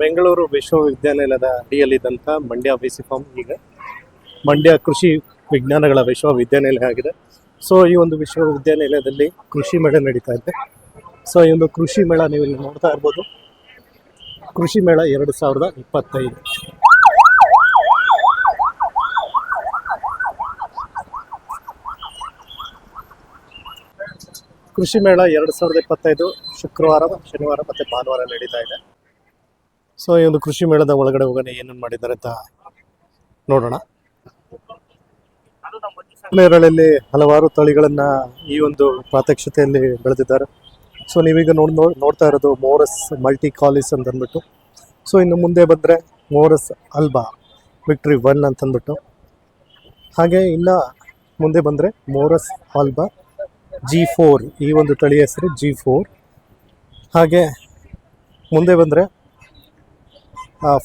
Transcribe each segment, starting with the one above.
ಬೆಂಗಳೂರು ವಿಶ್ವವಿದ್ಯಾನಿಲಯದ ಅಡಿಯಲ್ಲಿದ್ದಂಥ ಮಂಡ್ಯ ಫಾರ್ಮ್ ಈಗ. ಮಂಡ್ಯ ಕೃಷಿ ವಿಜ್ಞಾನಗಳ ವಿಶ್ವವಿದ್ಯಾನಿಲಯ ಆಗಿದೆ. ಸೊ ಈ ಒಂದು ವಿಶ್ವವಿದ್ಯಾನಿಲಯದಲ್ಲಿ ಕೃಷಿ ಮೇಳ ನಡೀತಾ ಇದೆ. ಸೊ ಈ ಒಂದು ಕೃಷಿ ಮೇಳ ನೀವು ಇಲ್ಲಿ ನೋಡ್ತಾ ಇರ್ಬೋದು. ಕೃಷಿ ಮೇಳ ಎರಡು ಸಾವಿರದ ಇಪ್ಪತ್ತೈದು. ಕೃಷಿ ಮೇಳ ಎರಡು ಸಾವಿರದ ಇಪ್ಪತ್ತೈದು ಶುಕ್ರವಾರ, ಶನಿವಾರ ಮತ್ತು ಭಾನುವಾರ ನಡೀತಾ ಇದೆ. ಸೊ, ಈ ಒಂದು ಕೃಷಿ ಮೇಳದ ಒಳಗಡೆ ಹೋಗೋಣ, ಏನೇನು ಮಾಡಿದ್ದಾರೆ ಅಂತ ನೋಡೋಣ. ನೇರಳಲ್ಲಿ ಹಲವಾರು ತಳಿಗಳನ್ನ ಈ ಒಂದು ಪ್ರಾತ್ಯಕ್ಷತೆಯಲ್ಲಿ ಬೆಳೆದಿದ್ದಾರೆ. ಸೊ, ನೀವೀಗ ನೋಡ್ ನೋಡ್- ನೋಡ್ತಾ ಇರೋದು ಮೋರಸ್ ಮಲ್ಟಿ ಕಾಲಿಸ್ ಅಂತ ಅಂದ್ಬಿಟ್ಟು ಸೊ, ಇನ್ನು ಮುಂದೆ ಬಂದರೆ ಮೋರಸ್ ಅಲ್ಬಾ, ವಿಕ್ಟ್ರಿ ಒನ್ ಅಂತ ಅಂದ್ಬಿಟ್ಟು ಹಾಗೆ ಇನ್ನು ಮುಂದೆ ಬಂದರೆ ಮೋರಸ್ ಆಲ್ಬಾ ಜಿ ಈ ಒಂದು ತಳಿ ಹೆಸರು ಜಿ ಹಾಗೆ ಮುಂದೆ ಬಂದರೆ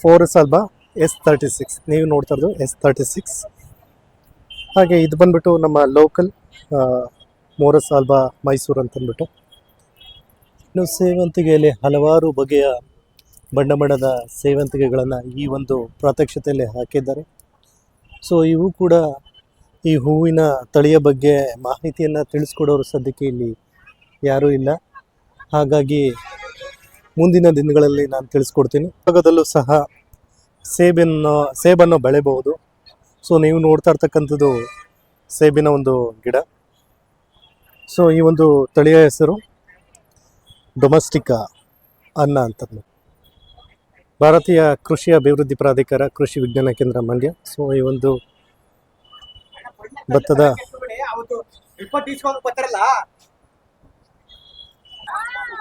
ಫೋರಸ್ ಅಲ್ವಾ ಎಸ್ ತರ್ಟಿ ಸಿಕ್ಸ್ ನೀವು ನೋಡ್ತಾ ಇರೋದು ಎಸ್ ತರ್ಟಿ ಸಿಕ್ಸ್ ಹಾಗೆ ಇದು ಬಂದ್ಬಿಟ್ಟು ನಮ್ಮ ಲೋಕಲ್ ಮೋರಸ್ ಆಲ್ಬಾ ಮೈಸೂರು ಅಂತಂದ್ಬಿಟ್ಟು ಇನ್ನು ಸೇವಂತಿಗೆಯಲ್ಲಿ ಹಲವಾರು ಬಗೆಯ ಬಣ್ಣ ಬಣ್ಣದ ಸೇವಂತಿಗೆಗಳನ್ನು ಈ ಒಂದು ಪ್ರಾತ್ಯಕ್ಷತೆಯಲ್ಲಿ ಹಾಕಿದ್ದಾರೆ. ಸೊ ಇವು ಕೂಡ ಈ ಹೂವಿನ ತಳಿಯ ಬಗ್ಗೆ ಮಾಹಿತಿಯನ್ನು ತಿಳಿಸ್ಕೊಡೋರು ಸದ್ಯಕ್ಕೆ ಇಲ್ಲಿ ಯಾರೂ ಇಲ್ಲ. ಹಾಗಾಗಿ ಮುಂದಿನ ದಿನಗಳಲ್ಲಿ ನಾನು ತಿಳಿಸ್ಕೊಡ್ತೀನಿ. ಭಾಗದಲ್ಲೂ ಸಹ ಸೇಬನ್ನು ಸೇಬನ್ನು ಬೆಳೆಬಹುದು ಸೊ ನೀವು ನೋಡ್ತಾ ಇರ್ತಕ್ಕಂಥದ್ದು ಸೇಬಿನ ಒಂದು ಗಿಡ. ಸೊ ಈ ಒಂದು ತಳಿಯ ಹೆಸರು ಡೊಮೆಸ್ಟಿಕ ಅನ್ನ ಅಂತ ಭಾರತೀಯ ಕೃಷಿ ಅಭಿವೃದ್ಧಿ ಪ್ರಾಧಿಕಾರ ಕೃಷಿ ವಿಜ್ಞಾನ ಕೇಂದ್ರ ಮಂಡ್ಯ. ಸೊ ಈ ಒಂದು ಭತ್ತದ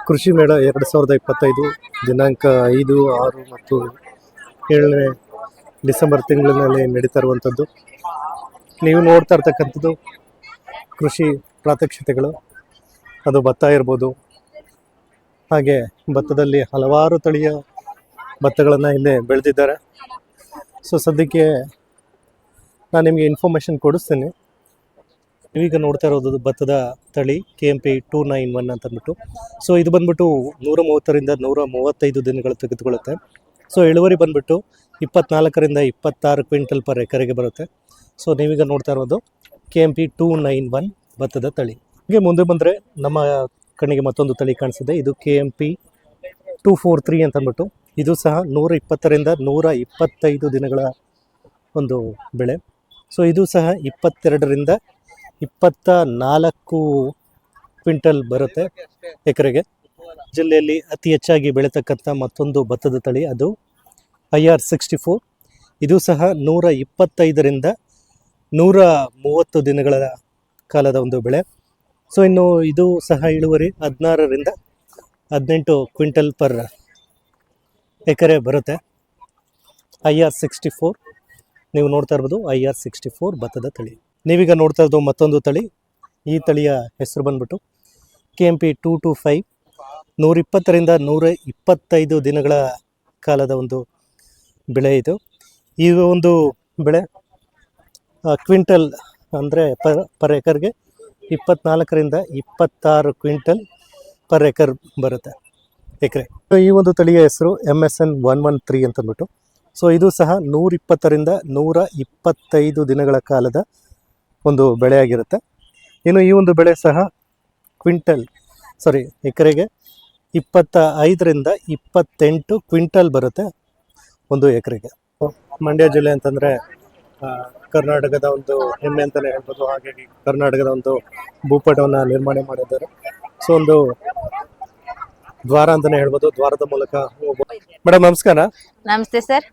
ಕೃಷಿ ಮೇಳ ಎರಡು ಸಾವಿರದ ಇಪ್ಪತ್ತೈದು, ದಿನಾಂಕ ಐದು, ಆರು ಮತ್ತು ಏಳನೇ ಡಿಸೆಂಬರ್ ತಿಂಗಳಿನಲ್ಲಿ ನಡೀತಾ ಇರುವಂಥದ್ದು. ನೀವು ನೋಡ್ತಾ ಇರ್ತಕ್ಕಂಥದ್ದು ಕೃಷಿ ಪ್ರಾತ್ಯಕ್ಷತೆಗಳು. ಅದು ಭತ್ತ ಇರ್ಬೋದು. ಹಾಗೆ ಭತ್ತದಲ್ಲಿ ಹಲವಾರು ತಳಿಯ ಭತ್ತಗಳನ್ನು ಇಲ್ಲೇ ಬೆಳೆದಿದ್ದಾರೆ. ಸೊ ಸದ್ಯಕ್ಕೆ ನಾನು ನಿಮಗೆ ಇನ್ಫಾರ್ಮೇಷನ್ ಕೊಡಿಸ್ತೇನೆ. ನೀವೀಗ ನೋಡ್ತಾ ಇರೋದು ಭತ್ತದ ತಳಿ K M P two nine one ಅಂತ ಅಂದ್ಬಿಟ್ಟು. ಸೊ ಇದು ಬಂದ್ಬಿಟ್ಟು ನೂರ ಮೂವತ್ತರಿಂದ ನೂರ ಮೂವತ್ತೈದು ದಿನಗಳು ತೆಗೆದುಕೊಳ್ಳುತ್ತೆ. ಸೊ ಇಳುವರಿ ಬಂದ್ಬಿಟ್ಟು ಇಪ್ಪತ್ನಾಲ್ಕರಿಂದ ಇಪ್ಪತ್ತಾರು ಕ್ವಿಂಟಲ್ ಪರ್ ಎಕರೆಗೆ ಬರುತ್ತೆ. ಸೊ ನೀವೀಗ ನೋಡ್ತಾ ಇರೋದು K M P two nine one ಭತ್ತದ ತಳಿ. ಹಾಗೆ ಮುಂದೆ ಬಂದರೆ ನಮ್ಮ ಕಣ್ಣಿಗೆ ಮತ್ತೊಂದು ತಳಿ ಕಾಣಿಸಿದೆ ಇದು K M P two four three ಅಂತ ಅಂದ್ಬಿಟ್ಟು. ಇದು ಸಹ ನೂರ ಇಪ್ಪತ್ತರಿಂದ ನೂರ ಇಪ್ಪತ್ತೈದು ದಿನಗಳ ಒಂದು ಬೆಳೆ. ಸೊ ಇದು ಸಹ ಇಪ್ಪತ್ತೆರಡರಿಂದ ಇಪ್ಪತ್ತ ನಾಲ್ಕು ಕ್ವಿಂಟಲ್ ಬರುತ್ತೆ ಎಕರೆಗೆ. ಜಿಲ್ಲೆಯಲ್ಲಿ ಅತಿ ಹೆಚ್ಚಾಗಿ ಬೆಳೀತಕ್ಕಂಥ ಮತ್ತೊಂದು ಭತ್ತದ ತಳಿ ಅದು ಐ ಆರ್ ಸಿಕ್ಸ್ಟಿ ಫೋರ್. ಇದು ಸಹ ನೂರ ಇಪ್ಪತ್ತೈದರಿಂದ ನೂರ ಮೂವತ್ತು ದಿನಗಳ ಕಾಲದ ಒಂದು ಬೆಳೆ. ಸೊ ಇನ್ನು ಇದು ಸಹ ಇಳುವರಿ ಹದಿನಾರರಿಂದ ಹದಿನೆಂಟು ಕ್ವಿಂಟಲ್ ಪರ್ ಎಕರೆ ಬರುತ್ತೆ. I R sixty four. ನೀವು ನೋಡ್ತಾ ಇರ್ಬೋದು ಐ ಆರ್ ಸಿಕ್ಸ್ಟಿ ಫೋರ್ ಭತ್ತದ ತಳಿ. ನೀವೀಗ ನೋಡ್ತಾ ಇರೋದು ಮತ್ತೊಂದು ತಳಿ. ಈ ತಳಿಯ ಹೆಸರು ಬಂದ್ಬಿಟ್ಟು K M P two two five. ನೂರಿಪ್ಪತ್ತರಿಂದ ನೂರ ಇಪ್ಪತ್ತೈದು ದಿನಗಳ ಕಾಲದ ಒಂದು ಬೆಳೆ ಇದು. ಈ ಒಂದು ಬೆಳೆ ಕ್ವಿಂಟಲ್ ಅಂದರೆ ಪರ್ ಪರ್ ಎಕರ್ಗೆ ಇಪ್ಪತ್ನಾಲ್ಕರಿಂದ ಇಪ್ಪತ್ತಾರು ಕ್ವಿಂಟಲ್ ಪರ್ ಎಕರ್ ಬರುತ್ತೆ ಎಕರೆ. ಈ ಒಂದು ತಳಿಯ ಹೆಸರು M S N one one three ಅಂತಂದ್ಬಿಟ್ಟು. ಸೊ, ಇದು ಸಹ ನೂರಿಪ್ಪತ್ತರಿಂದ ನೂರ ಇಪ್ಪತ್ತೈದು ದಿನಗಳ ಕಾಲದ ಒಂದು ಬೆಳೆಯಾಗಿರುತ್ತೆ. ಇನ್ನು ಈ ಒಂದು ಬೆಳೆ ಸಹ ಕ್ವಿಂಟಲ್ ಸಾರಿ ಎಕರೆಗೆ ಇಪ್ಪತ್ತ ಐದರಿಂದ ಇಪ್ಪತ್ತೆಂಟು ಕ್ವಿಂಟಲ್ ಬರುತ್ತೆ ಒಂದು ಎಕರೆಗೆ. ಮಂಡ್ಯ ಜಿಲ್ಲೆ ಅಂತಂದರೆ ಕರ್ನಾಟಕದ ಒಂದು ಹೆಮ್ಮೆ ಅಂತಲೇ ಹೇಳ್ಬೋದು. ಹಾಗಾಗಿ ಕರ್ನಾಟಕದ ಒಂದು ಭೂಪಟವನ್ನು ನಿರ್ಮಾಣ ಮಾಡಿದ್ದಾರೆ. ಸೊ ಒಂದು ದ್ವಾರ ಅಂತಲೇ ಹೇಳ್ಬೋದು. ದ್ವಾರದ ಮೂಲಕ ಮೇಡಮ್ ನಮಸ್ಕಾರ. ನಮಸ್ತೆ ಸರ್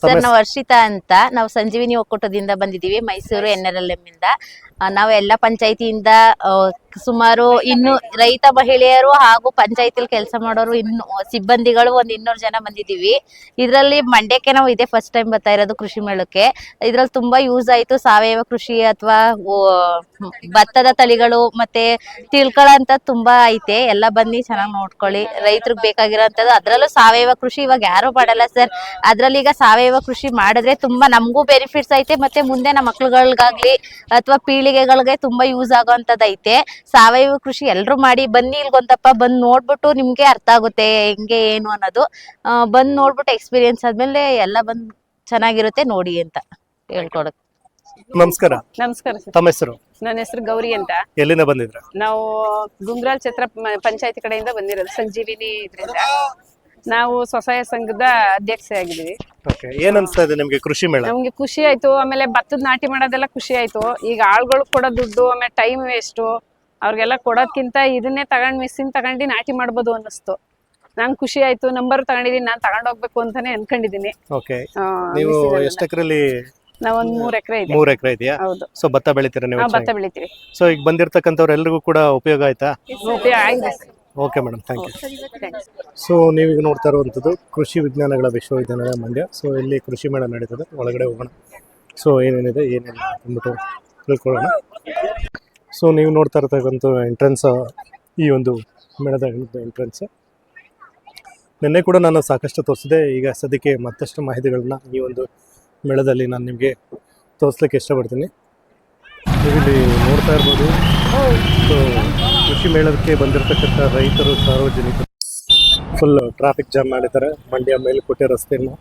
ಸರ್ ನಾವು ಹರ್ಷಿತಾ ಅಂತ. ನಾವು ಸಂಜೀವಿನಿ ಒಕ್ಕೂಟದಿಂದ ಬಂದಿದ್ದೀವಿ Mysuru N R L M ಇಂದ. ಆ, ನಾವು ಎಲ್ಲ ಪಂಚಾಯತಿಯಿಂದ ಸುಮಾರು ಇನ್ನು ರೈತ ಮಹಿಳೆಯರು ಹಾಗೂ ಪಂಚಾಯತಿಲಿ ಕೆಲಸ ಮಾಡೋರು ಇನ್ನು ಸಿಬ್ಬಂದಿಗಳು ಒಂದ್ ಇನ್ನೂರು ಜನ ಬಂದಿದ್ದೀವಿ. ಇದರಲ್ಲಿ ಮಂಡ್ಯಕ್ಕೆ ನಾವು ಇದೇ ಫಸ್ಟ್ ಟೈಮ್ ಬರ್ತಾ ಇರೋದು ಕೃಷಿ ಮೇಳಕ್ಕೆ. ಇದ್ರಲ್ಲಿ ತುಂಬಾ ಯೂಸ್ ಆಯ್ತು. ಸಾವಯವ ಕೃಷಿ ಅಥವಾ ಭತ್ತದ ತಳಿಗಳು ಮತ್ತೆ ತಿಳ್ಕೊಳ್ಳಂತ ತುಂಬಾ ಐತೆ. ಎಲ್ಲ ಬನ್ನಿ ಚೆನ್ನಾಗಿ ನೋಡ್ಕೊಳ್ಳಿ. ರೈತರಿಗೆ ಬೇಕಾಗಿರೋಂಥದ್ದು. ಅದ್ರಲ್ಲೂ ಸಾವಯವ ಕೃಷಿ ಇವಾಗ ಯಾರು ಮಾಡಲ್ಲ ಸರ್. ಅದ್ರಲ್ಲಿ ಈಗ ಸಾವಯವ ಕೃಷಿ ಮಾಡಿದ್ರೆ ತುಂಬಾ ನಮಗೂ ಬೆನಿಫಿಟ್ಸ್ ಐತೆ. ಮತ್ತೆ ಮುಂದೆ ನಮ್ಮ ಮಕ್ಳುಗಳಿಗಾಗ್ಲಿ ಅಥವಾ ಪೀಳಿಗೆಗಳಿಗೆ ತುಂಬಾ ಯೂಸ್ ಆಗೋಂಥದ್ದು ಐತೆ ಸಾವಯವ ಕೃಷಿ ಎಲ್ಲರೂ ಮಾಡಿ ಬನ್ನಿ ಇಲ್ಗೊಂದಪ್ಪ ಬಂದ್ ನೋಡ್ಬಿಟ್ಟು ನಿಮ್ಗೆ ಅರ್ಥ ಆಗುತ್ತೆ ಹೆಂಗೆ ಏನು ಅನ್ನೋದು. ಆ, ಬಂದ್ ನೋಡ್ಬಿಟ್ಟು ಎಕ್ಸ್ಪೀರಿಯನ್ಸ್ ಆದ್ಮೇಲೆ ಎಲ್ಲ ಬಂದ್ ಚೆನ್ನಾಗಿರುತ್ತೆ ನೋಡಿ ಅಂತ ಹೇಳ್ಕೊಡಕ್ ನಮಸ್ಕಾರ. ನಮಸ್ಕಾರ ಸರ್. ತಮ್ಮ ಹೆಸರು? ನನ್ನ ಹೆಸರು ಗೌರಿ ಅಂತ. ಎಲ್ಲಿಂದ ಬಂದಿದ್ರ? ನಾವು ಗುಂಗ್ರಾಲ್ ಛತ್ರ ಪಂಚಾಯತ್ ಕಡೆಯಿಂದ ಬಂದಿರೋದು ಸಂಜೀವಿನಿ ಇದ್ರಿಂದ. ನಾವು ಸ್ವಸಹಾಯ ಸಂಘದ ಅಧ್ಯಕ್ಷೆ ಆಗಿದ್ದೀವಿ. ಓಕೆ ಏನ್ ಅನ್ಸ್ತಾ ಇದೆ ನಿಮ್ಗೆ ಕೃಷಿ ಮೇಳ? ನಮ್ಗೆ ಖುಷಿ ಆಯ್ತು ಆಮೇಲೆ ಭತ್ತದ ನಾಟಿ ಮಾಡೋದೆಲ್ಲ ಖುಷಿ ಆಯ್ತು. ಈಗ ಆಳ್ಗಳು ಕೊಡೋ ದುಡ್ಡು ಆಮೇಲೆ ಟೈಮ್ ವೇಸ್ಟು ಅವ್ರಿಗೆಲ್ಲ ಕೊಡೋದ್ಕಿಂತ ಇದನ್ನೇ ತಗೊಂಡ್ ಮಿಸ್ಸಿನ್ ತಗೊಂಡು ನಾಟಿ ಮಾಡ್ಬೋದು ಅನ್ನಿಸ್ತು. ನಂಗೆ ಖುಷಿ ಆಯ್ತು ನಂಬರ್ ತಗೊಂಡಿದೀನಿ ನಾನು ತಗೊಂಡೋಗ್ಬೇಕು ಅಂತಾನೆ ಅನ್ಕೊಂಡಿದೀನಿ. ಓಕೆ. ನೀವು. ಎಷ್ಟು ಎಕರೆಲಿ? ನಾವೊಂದ್ ಮೂರ್ ಎಕರೆ ಇದೆ. ಮೂರ್ ಎಕರೆ ಇದೆಯಾ? ಹೌದು. ಸೊ ಭತ್ತ ಬೆಳಿತೀರಾ ನೀವು ನಾವು ಭತ್ತ ಬೆಳಿತೀವಿ. ಸೊ ಈಗ ಬಂದಿರ್ತಕ್ಕಂಥವ್ರು ಎಲ್ರಿಗೂ ಕೂಡ ಉಪಯೋಗ ಆಯ್ತಾ? ಉಪಯೋಗ ಆಗಿದೆ. Okay madam thank you. So ನೀವೀಗ ನೋಡ್ತಾ ಇರುವಂಥದ್ದು ಕೃಷಿ ವಿಜ್ಞಾನಗಳ ವಿಶ್ವವಿದ್ಯಾನಿಲಯ ಮಂಡ್ಯ. ಸೊ ಇಲ್ಲಿ ಕೃಷಿ ಮೇಳ ನಡೀತದೆ. ಒಳಗಡೆ ಹೋಗೋಣ. ಸೊ ಏನೇನಿದೆ ಏನಿಲ್ಲ ಅಂದ್ಬಿಟ್ಟು ತಿಳ್ಕೊಳ್ಳೋಣ. ಸೊ ನೀವು ನೋಡ್ತಾ ಇರ್ತಕ್ಕಂಥ ಎಂಟ್ರೆನ್ಸ್ ಈ ಒಂದು ಮೇಳದ ಎಂಟ್ರೆನ್ಸ್ ನಿನ್ನೆ ಕೂಡ ನಾನು ಸಾಕಷ್ಟು ತೋರಿಸಿದೆ. ಈಗ ಸದ್ಯಕ್ಕೆ ಮತ್ತಷ್ಟು ಮಾಹಿತಿಗಳನ್ನ ಈ ಒಂದು ಮೇಳದಲ್ಲಿ ನಾನು ನಿಮಗೆ ತೋರಿಸ್ಲಿಕ್ಕೆ ಇಷ್ಟಪಡ್ತೀನಿ. ಇಲ್ಲಿ ನೋಡ್ತಾ ಇರ್ಬೋದು. ಸೊ ಕೃಷಿ ಮೇಳಕ್ಕೆ ಬಂದಿರತಕ್ಕಂಥ ರೈತರು, ಸಾರ್ವಜನಿಕರು ಫುಲ್ ಟ್ರಾಫಿಕ್ ಜಾಮ್ ಮಾಡಿದ್ದಾರೆ. ಮಂಡ್ಯ ಮೇಲುಕೋಟೆ ರಸ್ತೆಯನ್ನು.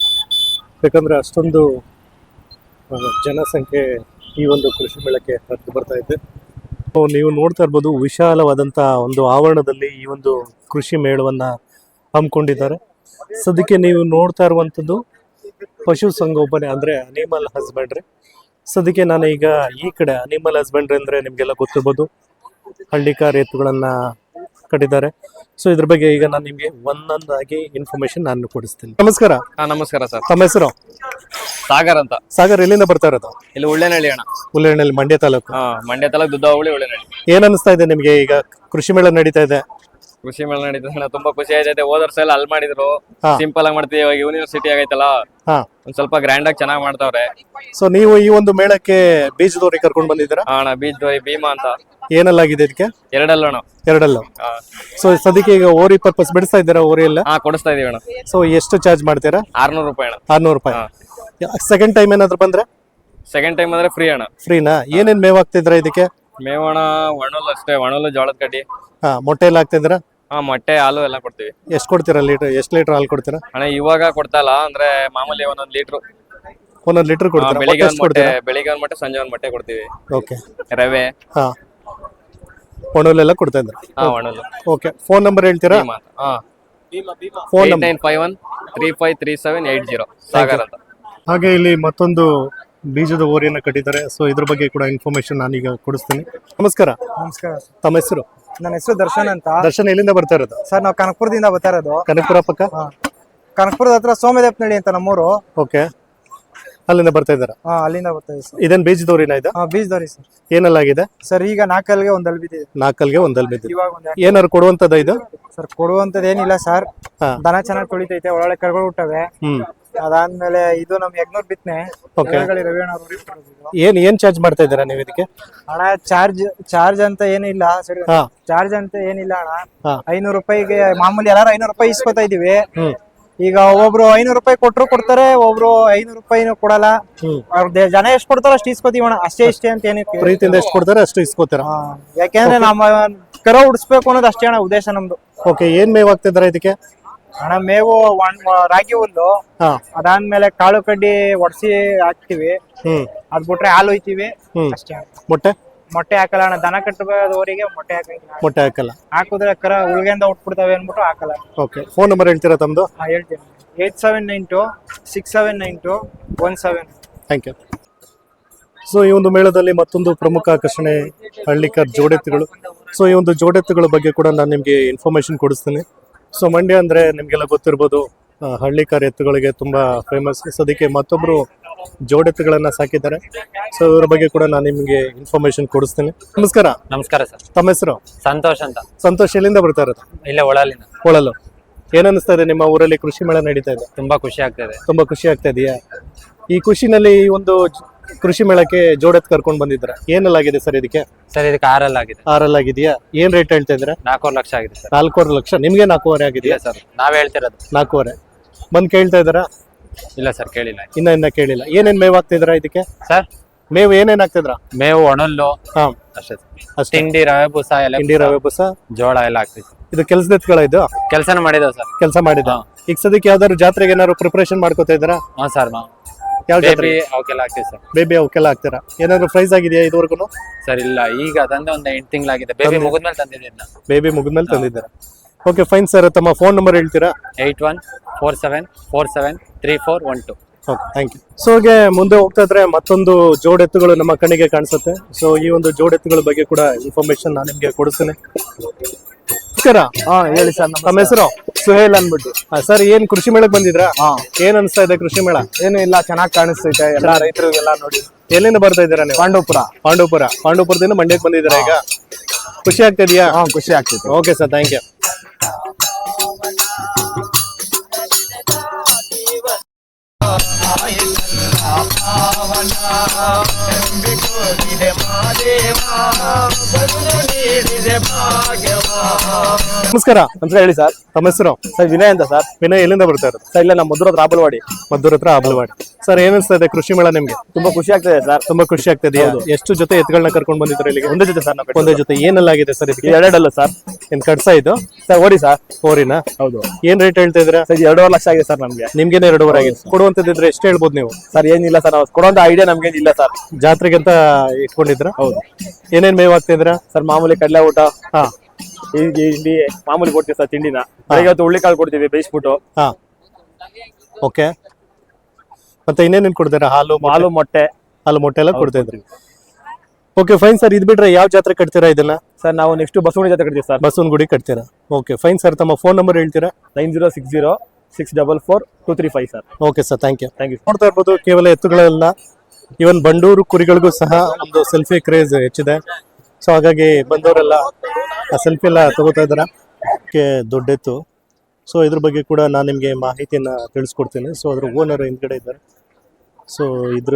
ಯಾಕಂದರೆ ಅಷ್ಟೊಂದು ಜನಸಂಖ್ಯೆ ಈ ಒಂದು ಕೃಷಿ ಮೇಳಕ್ಕೆ ಹತ್ತು ಬರ್ತಾ ಇದೆ. ನೀವು ನೋಡ್ತಾ ಇರ್ಬೋದು ವಿಶಾಲವಾದಂತಹ ಒಂದು ಆವರಣದಲ್ಲಿ ಈ ಒಂದು ಕೃಷಿ ಮೇಳವನ್ನು ಹಮ್ಮಿಕೊಂಡಿದ್ದಾರೆ. ಸದ್ಯಕ್ಕೆ ನೀವು ನೋಡ್ತಾ ಇರುವಂಥದ್ದು ಪಶು ಸಂಗೋಪನೆ ಅಂದರೆ ಅನಿಮಲ್ ಹಸ್ಬೆಂಡ್ರಿ ಸದ್ಯಕ್ಕೆ ನಾನು ಈಗ ಈ ಕಡೆ ಅನಿಮಲ್ ಹಸ್ಬೆಂಡ್ರಿ ಅಂದ್ರೆ ನಿಮಗೆಲ್ಲ ಗೊತ್ತಿರ್ಬೋದು. ಹಳ್ಳಿಕಾರ ಎತ್ತುಗಳನ್ನು ಕಟ್ಟಿದ್ದಾರೆ ಸೊ ಇದ್ರ ಬಗ್ಗೆ ಈಗ ನಾನು ನಿಮಗೆ ಒಂದೊಂದಾಗಿ ಇನ್ಫಾರ್ಮೇಶನ್ ನಾನು ಕೊಡಿಸ್ತೀನಿ. ನಮಸ್ಕಾರ. ಹಾ ನಮಸ್ಕಾರ ಸರ್. ತಮ್ಮ ಹೆಸರು? ಸಾಗರ್ ಅಂತ. ಸಾಗರ್ ಎಲ್ಲಿಂದ ಬರ್ತಾ ಇರೋದು? ಇಲ್ಲಿ ಉಳ್ಳೆನಹಳ್ಳಿ ಅಣ್ಣ. ಹುಲ್ಲೇಹಳ್ಳಿ ಮಂಡ್ಯ ತಾಲೂಕು. ಹಾ ಮಂಡ್ಯ ತಾಲೂಕು ದುದ್ದಾವಳಿ ಉಳ್ಳೆನಹಳ್ಳಿ ಏನ್ ಅನಿಸ್ತಾ ಇದೆ ನಿಮಗೆ? ಈಗ ಕೃಷಿ ಮೇಳ ನಡೀತಾ ಇದೆ. ಕೃಷಿ ಮೇಳ ನಡೀತದೆ ಅಣ್ಣ ತುಂಬಾ ಖುಷಿ ಆಯ್ತೈತೆ ಹೋದ ವರ್ಷ ಎಲ್ಲ ಅಲ್ಲಿ ಮಾಡಿದ್ರು. ಹಾ. ಸಿಂಪಲ್ ಆಗಿ ಮಾಡ್ತೀವಿ ಇವಾಗ ಯೂನಿವರ್ಸಿಟಿ ಆಗೈತಲ್ಲ. ಹಾ. ಒಂದ್ ಸ್ವಲ್ಪ ಗ್ರ್ಯಾಂಡ್ ಆಗಿ ಚೆನ್ನಾಗಿ ಮಾಡ್ತಾವ್ರೆ. ಸೊ ನೀವು ಈ ಒಂದು ಮೇಳಕ್ಕೆ ಬೀಜದವ್ರಿಗೆ ಕರ್ಕೊಂಡು ಬಂದಿದ್ದೀರಾ? ಅಣ್ಣ ಬೀಚ್ ಭೀಮಾ ಅಂತ. ಏನಲ್ಲಾಗಿದೆ ಇದಕ್ಕೆ? ಎರಡಲ್ಲ ಅಣ್ಣ. ಎರಡಲ್ಲ. ಸೊ ಸದ್ಯಕ್ಕೆ ಈಗ ಓರಿ ಪರ್ಪಸ್ ಬಿಡಿಸ್ತಾ ಇದ್ದೀರಾ ಓರಿ ಎಲ್ಲ? ಹಾ ಕೊಡಿಸ್ತಾ ಇದೀವಿ ಅಣ್ಣ. ಸೊ ಎಷ್ಟು ಚಾರ್ಜ್ ಮಾಡ್ತೀರಾ? ಆರ್ನೂರು ರೂಪಾಯಿ ಅಣ್ಣ. ಆರ್ನೂರು ರೂಪಾಯಿ. ಸೆಕೆಂಡ್ ಟೈಮ್ ಏನಾದ್ರು ಬಂದ್ರೆ? ಸೆಕೆಂಡ್ ಟೈಮ್ ಅಂದ್ರೆ ಫ್ರೀ ಅಣ್ಣ. ಫ್ರೀನಾ ಏನೇನ್ ಮೇವ್ ಹಾಕ್ತಿದ್ರ ಇದಕ್ಕೆ? ಮೇವಣ ಒಣಲು ಅಷ್ಟೇ ಒಣಲು ಜೋಳದ ಕಡ್ಡಿ. ಹಾ ಮೊಟ್ಟೆ ಎಲ್ಲ ಹಾಕ್ತಿದ್ರ ಹಾ ಮೊಟ್ಟೆ ಹಾಲು ಎಲ್ಲ ಕೊಡ್ತೀವಿ. ಎಷ್ಟು ಕೊಡ್ತೀರಾ ಲೀಟರ್ ಎಷ್ಟು ಲೀಟರ್ ಹಾಲು ಕೊಡ್ತೀರಾ? ಅಣ್ಣ ಇವಾಗ ಕೊಡ್ತಾ ಇಲ್ಲ ಅಂದ್ರೆ ಮಾಮೂಲಿ ಒಂದೊಂದು ಲೀಟ್ರು. ಒಂದೊಂದು ಲೀಟರ್ ಕೊಡ್ತೀರಾ? ಮೊಟ್ಟೆ ಬೆಳಿಗ್ಗೆ ಎಷ್ಟು ಒಂದ್ ಮೊಟ್ಟೆ ಕೊಡ್ತೀರಾ ಬೆಳಿಗ್ಗೆ ಒಂದ್ ಮೊಟ್ಟೆ ಸಂಜೆ ಒಂದ್ ಮೊಟ್ಟೆ ಕೊಡ್ತೀವಿ. ಓಕೆ. ರವೆ. ಹಾ. ಒಣಲೆಲ್ಲ ಕೊಡ್ತಾ ಇದ್ದೀರಾ? ಹಾ ಒಣಲು. ಓಕೆ. ಫೋನ್ ನಂಬರ್ ಹೇಳ್ತೀರಾ? ಹಾ. Phone number. Nine five one three five three seven eight zero Sagar ಅಂತ. ಹಾಗೆ ಇಲ್ಲಿ ಮತ್ತೊಂದು ಬೀಜದ ಓರಿಯನ್ನ ಕಟ್ಟಿದ್ದಾರೆ. ಸೊ ಇದ್ರ ಬಗ್ಗೆ ಕೂಡ ಇನ್ಫಾರ್ಮೇಶನ್ ನಾನೀಗ ಕೊಡಿಸ್ತೀನಿ. ನಮಸ್ಕಾರ. ನಮಸ್ಕಾರ. ತಮ್ಮ ಹೆಸರು? ನನ್ನ ಹೆಸರು ದರ್ಶನ್ ಅಂತ. ದರ್ಶನ್ ಎಲ್ಲಿಂದ ಬರ್ತಾ ಇರೋದು? ಸರ್ ನಾವು ಕನಕಪುರದಿಂದ ಬರ್ತಾ ಇರೋದು. ಕನಕಪುರ ಪಕ್ಕ. ಕನಕಪುರದ ಹತ್ರ ಸೋಮದೇಪನಹಳ್ಳಿ ಅಂತ ನಮ್ಮೂರು. ಓಕೆ ಅಲ್ಲಿಂದ ಬರ್ತಾ ಇದ್ದಾರಾ? ಹಾ ಅಲ್ಲಿಂದ ಬರ್ತಾ ಇದೆ ಸರ್. ಬೀಜದ ಬೀಜದೋರಿನ ಇದು? ಹಾ ಬೀಜದವ್ರಿ ಸರ್. ಏನಲ್ಲಾಗಿದೆ ಸರ್ ಈಗ ನಾಲ್ಕಲ್ಗೆ ಒಂದಲ್ ಬಿದ್ದಿದೆ ನಾಲ್ಕಲ್ಗೆ ಒಂದಲ್ಲಿ ಬಿದ್ದಿದೆ ಇವಾಗ ಒಂದ್ ಏನಾರು ಕೊಡುವಂತದ ಇದು? ಸರ್ ಕೊಡುವಂತದ್ದು ಏನಿಲ್ಲ ಸರ್. ಹಾ. ದನ ಚೆನ್ನಾಗಿ ತೊಳಿತೈತೆ ಒಳೊಳ್ಳೆ ಕರ್ಗಳು ಹುಟ್ಟವೆ. ಹ್ಮ್. ಅದಾದ್ಮೇಲೆ ಇದು ನಮ್ ಯಜ್ಞೂರ್ ಬಿತ್ನೆ. Okay. ರವಿಯಣ್ಣ ಅವ್ರು ಏನ್ ಏನ್ ಚಾರ್ಜ್ ಮಾಡ್ತಾ ಇದ್ದೀರಾ ನೀವು ಇದಕ್ಕೆ? ಹಣ ಚಾರ್ಜ್ ಚಾರ್ಜ್ ಅಂತ ಏನಿಲ್ಲ. ಸರಿ ಹಾ. ಚಾರ್ಜ್ ಅಂತ ಏನಿಲ್ಲ ಅಣ್ಣ. ಹಾ. ಐನೂರು ರೂಪಾಯಿಗೆ ಮಾಮೂಲಿ ಎಲ್ಲಾರು ಐನೂರು ರೂಪಾಯಿ ಇಸ್ಕೊತಾ ಇದೀವಿ. ಹ್ಮ್. ಈಗ ಒಬ್ರು ಐನೂರು ರೂಪಾಯಿ ಕೊಟ್ರು ಕೊಡ್ತಾರೆ ಒಬ್ರು ಐನೂರು ರೂಪಾಯಿನೂ ಕೊಡಲ್ಲ. ಹ್ಮ್. ಅವ್ರ ದೇ- ಜನ ಎಷ್ಟು ಕೊಡ್ತಾರೋ ಅಷ್ಟು ಇಸ್ಕೊತೀವಿ ಅಣ್ಣ. ಅಷ್ಟೇ ಇಷ್ಟೇ ಅಂತ ಏನಕ್ಕೆ ಪ್ರೀತಿಯಿಂದ ಎಷ್ಟು ಕೊಡ್ತಾರೆ ಅಷ್ಟು ಇಸ್ಕೋತೀರಾ? ಹಾ. ಯಾಕೆಂದ್ರೆ ನಮ್ಮ ಕರ ಉಡಿಸ್ಬೇಕು ಅನ್ನೋದು ಅಷ್ಟೇ ಅಣ್ಣ ಉದ್ದೇಶ ನಮ್ದು. ಓಕೆ ಏನ್ ಮೇವ್ ಆಗ್ತಿದ್ದಾರೆ ಇದಕ್ಕೆ? ಹಣ ಮೇವು ಒಣ- ರಾಗಿ ಹುಲ್ಲು. ಹಾ. ಅದಾದ್ಮೇಲೆ ಕಾಳು ಕಡ್ಡಿ ಒಡ್ಸಿ ಹಾಕ್ತಿವಿ. ಹ್ಮ್. ಅದ್ ಬಿಟ್ರೆ ಹಾಲು ಒಯ್ತೀವಿ ಹ್ಮ್. ಅಷ್ಟೇ. ಮೊಟ್ಟೆ? ಮೊಟ್ಟೆ ಹಾಕಲ್ಲ ಅಣ್ಣ ದನ ಕಟ್ಟಬೋದವರಿಗೆ ಮೊಟ್ಟೆ ಹಾಕಂಗಿಲ್ಲ ಮೊಟ್ಟೆ ಹಾಕಲ್ಲ? ಹಾಕುದ್ರೆ ಕರ ಉಳ್ಗೆಂದ ಉಟ್ಬಿಡ್ತಾವೆ ಅನ್ಬಿಟ್ಟು ಹಾಕಲ್ಲ ಓಕೆ ಫೋನ್ ನಂಬರ್ ಹೇಳ್ತೀರಾ ತಮ್ದು? ಹಾ ಹೇಳ್ತೀನಿ. Eight seven nine two six seven nine two one seven. Thank you so ಈ ಒಂದು ಮೇಳದಲ್ಲಿ ಮತ್ತೊಂದು ಪ್ರಮುಖ ಆಕರ್ಷಣೆ ಹಳ್ಳಿಕರ್ ಜೋಡೆತ್ತುಗಳು. ಸೊ ಈ ಒಂದು ಜೋಡೆತ್ತುಗಳ ಬಗ್ಗೆ ಕೂಡ ನಾನು ನಿಮಗೆ ಇನ್ಫಾರ್ಮೇಶನ್ ಕೊಡಿಸ್ತೀನಿ. ಸೊ ಮಂಡ್ಯ ಅಂದರೆ ನಿಮಗೆಲ್ಲ ಗೊತ್ತಿರ್ಬೋದು ಆ, ಹಳ್ಳಿಕರ್ ಎತ್ತುಗಳಿಗೆ ತುಂಬ ಫೇಮಸ್ ಸದ್ಯಕ್ಕೆ ಮತ್ತೊಬ್ಬರು ಜೋಡೆತ್ತುಗಳನ್ನು ಸಾಕಿದ್ದಾರೆ. ಸೊ ಇವ್ರ ಬಗ್ಗೆ ಕೂಡ ನಾನು ನಿಮಗೆ ಇನ್ಫಾರ್ಮೇಶನ್ ಕೊಡಿಸ್ತೀನಿ. ನಮಸ್ಕಾರ. ನಮಸ್ಕಾರ ಸರ್. ತಮ್ಮ ಹೆಸರು? ಸಂತೋಷ್ ಅಂತ. ಸಂತೋಷ್ ಎಲ್ಲಿಂದ ಬರ್ತಾ ಇರೋದು? ಇಲ್ಲೇ ಒಳಲಿನ ಕೊಳಲು ಏನಿಸ್ತಾ ಇದೆ ನಿಮ್ಮ ಊರಲ್ಲಿ? ಕೃಷಿ ಮೇಳ ನಡೀತಾ ಇದೆ. ತುಂಬಾ ಖುಷಿ ಆಗ್ತಾ ಇದೆ. ತುಂಬಾ ಖುಷಿ ಆಗ್ತಾ ಇದೆಯಾ? ಈ ಖುಷಿನಲ್ಲಿ ಈ ಒಂದು ಜ- ಕೃಷಿ ಮೇಳಕ್ಕೆ ಜೋಡತ್ ಕರ್ಕೊಂಡು ಬಂದಿದ್ರ ಏನಲ್ಲಾಗಿದೆ ಸರ್ ಇದಕ್ಕೆ? ಸರ್ ಇದಕ್ಕೆ ಆರಲ್ ಆಗಿದೆ. ಆರಲ್ ಆಗಿದೆಯಾ? ಏನ್ ರೇಟ್ ಹೇಳ್ತಾ ಇದ್ರ ನಾಲ್ಕೂವರೆ ಲಕ್ಷ ಆಗಿದೆ ಸರ್. ನಾಲ್ಕೂವರೆ ಲಕ್ಷ. ನಿಮ್ಗೆ ನಾಲ್ಕೂವರೆ ಆಗಿದೆಯಾ? ಇಲ್ಲ ಸರ್ ನಾವ್ ಹೇಳ್ತಿರೋದು. ನಾಲ್ಕೂವರೆ. ಬಂದ್ ಕೇಳ್ತಾ ಇದ್ರ ಇಲ್ಲ ಸರ್ ಕೇಳಿಲ್ಲ ಇನ್ನ ಇನ್ನ ಕೇಳಿಲ್ಲ. ಏನೇನ್ ಮೇವ್ ಹಾಕ್ತಿದ್ರ ಇದಕ್ಕೆ? ಸರ್? ಮೇವು ಏನೇನ್ ಆಗ್ತಿದ್ರ ಮೇವು ಒಣಲ್ಲು ಹಾ. ಅಷ್ಟೇ ತಿಂಡಿ ರವೆ ಬೂಸ ಎಲ್ಲ ಹಿಂಡಿ ರವೆ ಬುಸ? ಜೋಳ ಎಲ್ಲ ಹಾಕ್ತೀವಿ ಇದು ಕೆಲಸದ ಎತ್ಗಳ ಇದು? ಕೆಲಸನ ಮಾಡಿದ ಸರ್. ಕೆಲಸ ಮಾಡಿದ. ಈಗ ಸದ್ಯಕ್ಕೆ ಯಾವ್ದಾದ್ರು ಜಾತ್ರೆಗೆ ಏನಾದ್ರು ಪ್ರಿಪರೇಷನ್ ಮಾಡ್ಕೋತಾ ಇದ್ರ ಹಾ ಸರ್ ನಾವು ಯಾವ ಜಾತ್ರೆ? ಬೇಬಿ ಅವಕ್ಕೆಲ್ಲ ಹಾಕ್ತೀವಿ ಸರ್. ಬೇಬಿ ಅವಕ್ಕೆಲ್ಲ ಹಾಕ್ತೀರಾ? ಏನಾದ್ರು ಪ್ರೈಸ್ ಆಗಿದೆಯಾ ಇದುವರೆಗೂ ಸರ್ ಇಲ್ಲ ಈಗ ತಂದೆ ಒಂದು ಎಂಟು ತಿಂಗಳಾಗಿದೆ. ಬೇಬಿ? ಮುಗಿದ್ಮೇಲೆ ತಂದಿದ್ದೀನಿ ಬೇಬಿ ಮುಗಿದ್ಮೇಲೆ ತಂದಿದ್ದೀರಾ? ಓಕೆ ಫೈನ್ ಸರ್ ತಮ್ಮ ಫೋನ್ ನಂಬರ್ ಹೇಳ್ತೀರಾ? Eight one four seven four seven three four one two. Okay thank you so ಹಾಗೆ ಮುಂದೆ ಹೋಗ್ತಾ ಇದ್ರೆ ಮತ್ತೊಂದು ಜೋಡೆತ್ತುಗಳು ನಮ್ಮ ಕಣ್ಣಿಗೆ ಕಾಣಿಸುತ್ತೆ. ಸೊ ಈ ಒಂದು ಜೋಡೆತ್ತುಗಳ ಬಗ್ಗೆ ಕೂಡ ಇನ್ಫಾರ್ಮೇಶನ್ ನಾನು ನಿಮಗೆ ಕೊಡಿಸ್ತೇನೆ. ನಮಸ್ಕಾರ. ಹಾ ಹೇಳಿ ಸರ್ ನಮ್ಮ ಹೆಸರು? ಸುಹೇಲ್ ಅನ್ಬಿಟ್ಟು ಸರ್ ಏನ್ ಕೃಷಿ ಮೇಳಕ್ ಬಂದಿದ್ರಾ? ಹಾ. ಏನ್ ಅನ್ಸ್ತಾ ಇದೆ ಕೃಷಿ ಮೇಳ? ಏನು ಇಲ್ಲ ಚೆನ್ನಾಗಿ ಕಾಣಿಸ್ತೈತೆ ಎಲ್ಲ ರೈತರಿಗೆಲ್ಲ ನೋಡಿ. ಎಲ್ಲಿಂದ ಬರ್ತಾ ಇದ್ದೀರಾ ನೀವು? ಪಾಂಡವಪುರ. ಪಾಂಡವಪುರ. ಪಾಂಡವಪುರದಿಂದ ಮಂಡ್ಯಕ್ಕೆ ಬಂದಿದ್ದೀರಾ ಈಗ? ಖುಷಿ ಆಗ್ತಾ ಇದೆಯಾ? ಹಾ ಖುಷಿ ಆಗ್ತೈತೆ ಓಕೆ ಸರ್ ಥ್ಯಾಂಕ್ ಯು ನಮಸ್ಕಾರ ನಮಸ್ಕಾರ ಹೇಳಿ ಸರ್. ತಮ್ಮ ಹೆಸರು? ಸರ್ ವಿನಯ್ ಅಂತ ಸರ್. ವಿನಯ್ ಎಲ್ಲಿಂದ ಬರ್ತಾ ಇರೋದು? ಸರ್ ಇಲ್ಲ ನಮ್ಮ ಮಧುರ ಆಬಲವಾಡಿ. ಮಧೂರ ಹತ್ರ ಆಬಲ್ವಾಡಿ. ಸರ್ ಏನ್ ಅನ್ಸ್ತಾ ಇದೆ ಕೃಷಿ ಮೇಳ ನಿಮ್ಗೆ? ತುಂಬಾ ಖುಷಿ ಆಗ್ತದೆ ಸರ್. ತುಂಬಾ ಖುಷಿ ಆಗ್ತದೆ ಎಷ್ಟು ಜೊತೆ ಎತ್ತುಗಳನ್ನ ಕರ್ಕೊಂಡು ಬಂದಿದ್ರೆ ಇಲ್ಲಿಗೆ? ಒಂದೇ ಜೊತೆ ಸರ್ ನಾವು ಒಂದೇ ಜೊತೆ. ಏನೆಲ್ಲ ಆಗಿದೆ ಸರ್ ಇದಕ್ಕೆ? ಎರಡಲ್ಲ ಸರ್. ಏನ್ ಕಡ್ಸ ಇದು? ಸರ್ ಓಡಿ ಸರ್. ಓರಿನ? ಹೌದು. ಏನ್ ರೇಟ್ ಹೇಳ್ತಾ ಇದ್ರೆ ಸರ್ ಎರಡೂವರೆ ಲಕ್ಷ ಆಗಿದೆ ಸರ್ ನಮ್ಗೆ. ನಿಮ್ಗೇನೆ ಎರಡೂವರೆ ಆಗಿದೆ. ಕೊಡುವಂತದಿದ್ರೆ ಎಷ್ಟು ಹೇಳ್ಬೋದು ನೀವು? ಸರ್ ಏನಿಲ್ಲ ಸರ್ ಕೊಡೋಂತ ಐಡಿಯಾ ನಮ್ಗೆ ಇಲ್ಲ ಸರ್ ಜಾತ್ರೆಗೆ ಅಂತ ಇಟ್ಕೊಂಡಿದ್ರ ಹೌದು. ಏನೇನ್ ಮೇವ್ ಹಾಕ್ತಿದ್ರ ಸರ್ ಮಾಮೂಲಿ ಕಡಲೆ ಊಟ. ಹಾ. ಈ ಇಲ್ಲಿ ಮಾಮೂಲಿ ಕೊಡ್ತೀವಿ ಸರ್ ತಿಂಡಿನ. ಬೆಳಗ್ಗೆ ಹೊತ್ತು ಹುಳ್ಳಿಕಾಳು ಕೊಡ್ತೀವಿ ಬೇಯಿಸ್ಬಿಟ್ಟು. ಹಾ. ಓಕೆ. ಮತ್ತೆ ಇನ್ನೇನೇನ್ ಕೊಡ್ತೀರಾ? ಹಾಲು ಮೊಟ್ಟೆ- ಹಾಲು ಮೊಟ್ಟೆ. ಹಾಲು ಮೊಟ್ಟೆ ಎಲ್ಲ ಕೊಡ್ತಾ ಇದ್ರಿ ಓಕೆ ಫೈನ್ ಸರ್ ಇದ್ ಬಿಟ್ರೆ ಯಾವ ಜಾತ್ರೆ ಕಟ್ತೀರಾ ಇದನ್ನ ಸರ್ ನಾವು ನೆಕ್ಸ್ಟ್ ಬಸವಣ್ಣ ಜಾತ್ರೆ ಕಟ್ತೀವಿ ಸರ್ ಬಸವನ ಗುಡಿ ಕಟ್ತೀರಾ? ಓಕೆ ಫೈನ್ ಸರ್ ತಮ್ಮ ಫೋನ್ ನಂಬರ್ ಹೇಳ್ತೀರಾ? Nine zero six zero six double four two three five sir okay sir thank you thank you ನೋಡ್ತಾ ಇರ್ಬೋದು ಕೇವಲ ಎತ್ತುಗಳೆಲ್ಲ. ಇವನ್ ಬಂಡೂರು ಕುರಿಗಳಿಗೂ ಸಹ ಒಂದು ಸೆಲ್ಫಿ ಕ್ರೇಜ್ ಹೆಚ್ಚಿದೆ. ಸೊ ಹಾಗಾಗಿ ಬಂದವರೆಲ್ಲ ಆ ಸೆಲ್ಫಿ ಎಲ್ಲ ತಗೋತಾ ಇದ್ದಾರೆ? ಕೆ ದೊಡ್ಡೆತ್ತು. ಸೊ ಇದ್ರ ಬಗ್ಗೆ ಕೂಡ ನಾನು ನಿಮಗೆ ಮಾಹಿತಿಯನ್ನ ತಿಳಿಸ್ಕೊಡ್ತೀನಿ. ಸೊ ಅದ್ರ ಓನರ್ ಹಿಂದ್ಗಡೆ ಇದ್ದಾರೆ. ಸೊ ಇದ್ರ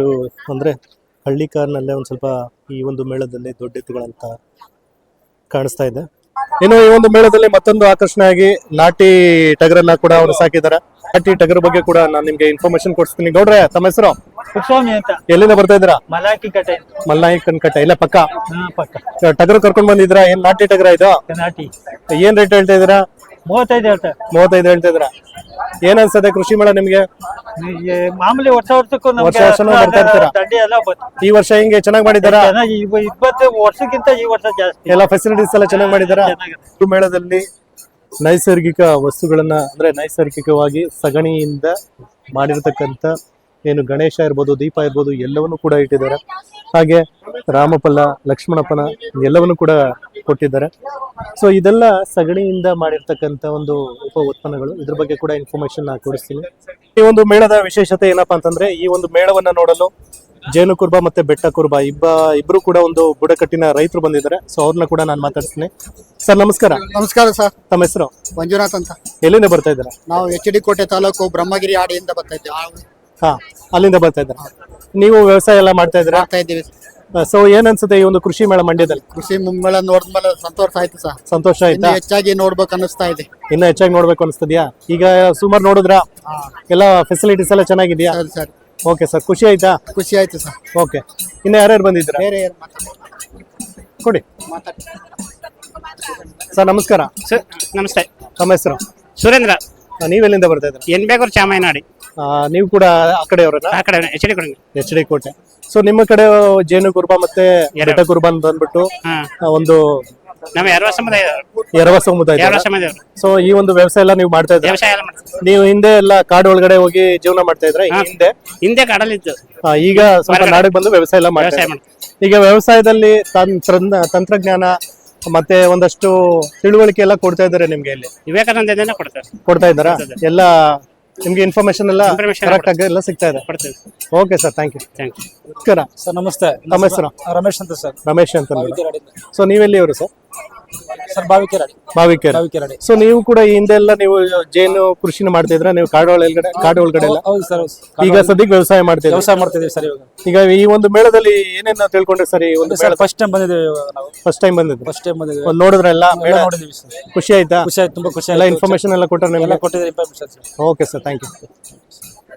ಅಂದರೆ ಹಳ್ಳಿ ಕಾರ್ನಲ್ಲೇ ಒಂದು ಸ್ವಲ್ಪ ಈ ಒಂದು ಮೇಳದಲ್ಲಿ ದೊಡ್ಡ ದೊಡ್ಡೆತ್ತುಗಳಂತ ಕಾಣಿಸ್ತಾ ಇದೆ. ಇನ್ನು ಈ ಒಂದು ಮೇಳದಲ್ಲಿ ಮತ್ತೊಂದು ಆಕರ್ಷಣೆ ಆಗಿ ನಾಟಿ ಟಗರನ್ನ ಕೂಡ ಅವರು ಸಾಕಿದ್ದಾರೆ. ನಾಟಿ ಟಗರ್ ಬಗ್ಗೆ ಕೂಡ ನಾನು ನಿಮ್ಗೆ ಇನ್ಫಾರ್ಮೇಶನ್ ಕೊಡ್ತೀನಿ ನೋಡ್ರೆ ತಮ್ಮ ಹೆಸರು? ಅಂತ. ಎಲ್ಲಿಂದ ಬರ್ತಾ ಇದ್ದೀರಾ? ಮಲಾಕಿ ಕಟ್ಟೆ. ಮಲ್ನಾಯಿ ಕನ್ಕಟ್ಟ ಇಲ್ಲ ಪಕ್ಕ? ಪಕ್ಕ. ಟಗರ್ ಕರ್ಕೊಂಡ್ ಬಂದಿದ್ರ ಏನ್ ನಾಟಿ ಟಗರ ಇದು? ನಾಟಿ. ಏನ್ ರೇಟ್ ಹೇಳ್ತಾ ಇದ್ರ ಮೂವತ್ತೈದು ಹೇಳ್ತಾರೆ. ಮೂವತ್ತೈದು ಹೇಳ್ತಾ ಇದ್ದೀರಾ? ಏನ್ ಅನ್ಸತ್ತೆ ಕೃಷಿ ಮೇಳ ನಿಮ್ಗೆ ಮಾಮೂಲಿ ವರ್ಷ ವರ್ಷಕ್ಕೂ ವರ್ಷ ವರ್ಷನೂ ಬರ್ತಾ ಇರ್ತೀರಾ? ದಂಡಿ ಎಲ್ಲ ಬರ್ತದೆ. ಈ ವರ್ಷ ಹಿಂಗೆ ಚೆನ್ನಾಗಿ ಮಾಡಿದಾರ ಚೆನ್ನಾಗಿ ಇವ- ಇಪ್ಪತ್ತು ವರ್ಷಕ್ಕಿಂತ ಈ ವರ್ಷ ಜಾಸ್ತಿ ಎಲ್ಲ ಫೆಸಿಲಿಟೀಸ್ ಎಲ್ಲ ಚೆನ್ನಾಗಿ ಮಾಡಿದಾರ ಚೆನ್ನಾಗಿದೆ. ಈ ಮೇಳದಲ್ಲಿ ನೈಸರ್ಗಿಕ ವಸ್ತುಗಳನ್ನ ಅಂದ್ರೆ ನೈಸರ್ಗಿಕವಾಗಿ ಸಗಣಿಯಿಂದ ಮಾಡಿರ್ತಕ್ಕಂಥ ಏನು ಗಣೇಶ ಇರ್ಬೋದು ದೀಪ ಇರ್ಬೋದು ಎಲ್ಲವನ್ನು ಕೂಡ ಇಟ್ಟಿದ್ದಾರೆ. ಹಾಗೆ ರಾಮಪಲ್ಲ ಲಕ್ಷ್ಮಣಪ್ಪನ ಎಲ್ಲವನ್ನು ಕೂಡ ಕೊಟ್ಟಿದ್ದಾರೆ. ಸೊ ಇದೆಲ್ಲ ಸಗಣಿಯಿಂದ ಮಾಡಿರ್ತಕ್ಕಂಥ ಒಂದು ಉಪ ಉತ್ಪನ್ನಗಳು. ಇದ್ರ ಬಗ್ಗೆ ಕೂಡ ಇನ್ಫಾರ್ಮೇಶನ್ ನಾ ಕೊಡಿಸ್ತೀನಿ. ಈ ಒಂದು ಮೇಳದ ವಿಶೇಷತೆ ಏನಪ್ಪಾ ಅಂತಂದ್ರೆ ಈ ಒಂದು ಮೇಳವನ್ನ ನೋಡಲು ಜೇನು ಕುರ್ಬ ಮತ್ತೆ ಬೆಟ್ಟ ಕುರ್ಬ ಇಬ್ಬ ಇಬ್ರು ಕೂಡ ಒಂದು ಬುಡಕಟ್ಟಿನ ರೈತರು ಬಂದಿದ್ದಾರೆ. ಸೊ ಅವ್ರನ್ನ ಕೂಡ ನಾನು ಮಾತಾಡ್ತೀನಿ ಸರ್ ನಮಸ್ಕಾರ. ನಮಸ್ಕಾರ ಸರ್. ತಮ್ಮ ಹೆಸರು? ಮಂಜುನಾಥ್ ಅಂತ. ಎಲ್ಲಿಂದ ಬರ್ತಾ ಇದ್ದಾರೆ? ನಾವು ಎಚ್ ಡಿ ಕೋಟೆ ತಾಲೂಕು ಬ್ರಹ್ಮಗಿರಿ ಆಡಿಯಿಂದ ಬರ್ತಾ ಇದ್ದೀವಿ. ಹಾ ಅಲ್ಲಿಂದ ಬರ್ತಾ ಇದ್ದಾರೆ. ನೀವು ವ್ಯವಸಾಯ ಎಲ್ಲ ಮಾಡ್ತಾ ಇದ್ದೀರಾ? ಮಾಡ್ತಾ ಇದ್ದೀವಿ ಸೊ ಏನ್ ಅನ್ಸುತ್ತೆ ಈ ಒಂದು ಕೃಷಿ ಮೇಳ ಮಂಡ್ಯದಲ್ಲಿ? ಕೃಷಿ ಮೇಳ ನೋಡಿದ ಮೇಲೆ ಸಂತೋಷ ಆಯ್ತು ಸರ್. ಸಂತೋಷ ಇನ್ನು ಆಯ್ತಾ ಹೆಚ್ಚಾಗಿ ನೋಡ್ಬೇಕು ಅನಿಸ್ತಾ ಇದೆ. ಇನ್ನ ಹೆಚ್ಚಾಗಿ ನೋಡ್ಬೇಕು ಅನಿಸ್ತದ್ಯಾ ಈಗ ಸುಮಾರು ನೋಡಿದ್ರಾ? ಎಲ್ಲ ಫೆಸಿಲಿಟೀಸ್ ಎಲ್ಲ ಚೆನ್ನಾಗಿದ್ಯಾ? ಸರ್ ಸರಿ. ಓಕೆ ಸರ್ ಖುಷಿ ಆಯ್ತಾ? ಖುಷಿ ಆಯ್ತು ಸರ್. ಓಕೆ ಇನ್ನು ಯಾರ್ಯಾರು ಬಂದಿದ್ದೀರಾ? ಬೇರೆ ಯಾರು ಕೊಡಿ. ಮಾತಾಡಿ ಸರ್ ನಮಸ್ಕಾರ. ಸರ್ ನಮಸ್ತೆ. ತಮ್ಮ ಹೆಸರು? ಸುರೇಂದ್ರ. ನೀವೆಲ್ಲಿಂದ ಬರ್ತಾ ಇದ್ದೀರಾ? ಎನ್ ಬೇಗೂರು ಚಾಮಯ್ಯನಾಡಿ. ನೀವು ಕೂಡ ಆ ಕಡೆಯವರನ್ನ ಆ ಕಡೆ ಎಚ್ ಡಿ ಕೊಡಿ ಎಚ್ ಡಿ ಕೋಟೆ. ಸೊ ನಿಮ್ಮ ಕಡೆ ಜೇನು ಕುರ್ಬ ಮತ್ತೆ ಎರಡ. ಕುರ್ಬ ಅಂತ ಅಂದ್ಬಿಟ್ಟು ಹಾ. ಆ, ಒಂದು ನಮ್ಮ ಎರವ ಸಮುದಾಯ ಎರವ ಸಮುದಾಯ ಎರವ ಸೊ ಈ ಒಂದು ವ್ಯವಸಾಯ ಎಲ್ಲ ನೀವು ಮಾಡ್ತಾ ಇದ್ದೀರಾ? ವ್ಯವಸಾಯ ಎಲ್ಲ ಮಾಡ್ತಾರೆ ನೀವು ಹಿಂದೆ ಎಲ್ಲ ಕಾಡು ಒಳಗಡೆ ಹೋಗಿ ಜೀವನ ಮಾಡ್ತಾ ಇದ್ರೆ. ಹಿಂದೆ? ಹಿಂದೆ ಕಡಲಿತ್ತು ಆ, ಈಗ ಸ್ವಲ್ಪ. ನಾಡಿಗೆ ಬಂದು ವ್ಯವಸಾಯ ಎಲ್ಲ ಮಾಡ್ತಾ ವ್ಯವಸಾಯ ಇದ್ದೀರಾ. ಈಗ ವ್ಯವಸಾಯದಲ್ಲಿ ತಂತ್ರ ತಂತ್ರಜ್ಞಾನ ಮತ್ತೆ ಒಂದಷ್ಟು ತಿಳುವಳಿಕೆ ಎಲ್ಲ ಕೊಡ್ತಾ ಇದ್ದಾರೆ ನಿಮ್ಗೆ ಇಲ್ಲಿ? ವಿವೇಕಾನಂದ ಕೊಡ್ತಾರೆ. ಕೊಡ್ತಾ ಇದ್ದಾರಾ. ಎಲ್ಲ ನಿಮ್ಗೆ ಇನ್ಫಾರ್ಮೇಶನ್ ಎಲ್ಲ Information ಕರೆಕ್ಟ್ ಆಗಿ ಎಲ್ಲ ಸಿಗ್ತಾ ಇದೆ. ಕೊಡ್ತೀವಿ okay sir thank you thank you ನಮಸ್ಕಾರ. ಸರ್ ನಮಸ್ತೆ. ತಮ್ಮ ಹೆಸರು? ರಮೇಶ್ ಅಂತ ಸರ್. ರಮೇಶ್ ಅಂತ ಸೊ ನೀವೆಲ್ಲಿ ಅವರು ಸರ್ ಸರ್ ಬಾವಿಕೆರಡಿ ಭಾವಿಕೇರ್ ಬಾವಿಕೆರಡಿ ಸೊ ನೀವು ಕೂಡ ಈ ಹಿಂದೆ ಎಲ್ಲ ನೀವು ಜೇನು ಕೃಷಿನ ಮಾಡ್ತಾ ಇದ್ರ ನೀವು ಕಾಡು ಒಳಗಡೆ ಕಾಡು ಒಳಗಡೆ ಎಲ್ಲ? ಹೌದು ಸರ್ ಈಗ ಸದ್ಯಕ್ಕೆ ವ್ಯವಸಾಯ ಮಾಡ್ತೀವಿ ವ್ಯವಸಾಯ ಮಾಡ್ತಿದ್ದೀವಿ ಸರ್ ಇವಾಗ. ಈಗ ಈ ಒಂದು ಮೇಳದಲ್ಲಿ ಏನೇನ ತಿಳ್ಕೊಂಡ್ರೆ ಸರ್ ಈ ಒಂದು ಸರ್ ಫಸ್ಟ್ ಟೈಮ್ ಬಂದಿದ್ದೀವಿ ಇವಾಗ ನಾವು. ಫಸ್ಟ್ ಟೈಮ್ ಬಂದಿದ್ದು ಫಸ್ಟ್ ಟೈಮ್ ಬಂದಿದ್ದೀವಿ. ನೋಡಿದ್ರೆ ಎಲ್ಲ ಮೇಳ? ನೋಡಿದ್ದೀವಿ ಸರ್. ಖುಷಿ ಆಯ್ತಾ? ಖುಷಿ ಆಯ್ತು ತುಂಬಾ ಖುಷಿ ಎಲ್ಲ ಇನ್ಫಾರ್ಮೇಶನ್ ಎಲ್ಲ ಕೊಟ್ಟರೆ ಎಲ್ಲ ಸರ್ ಕೊಟ್ಟಿದ್ದೀರಿ information okay sir thank you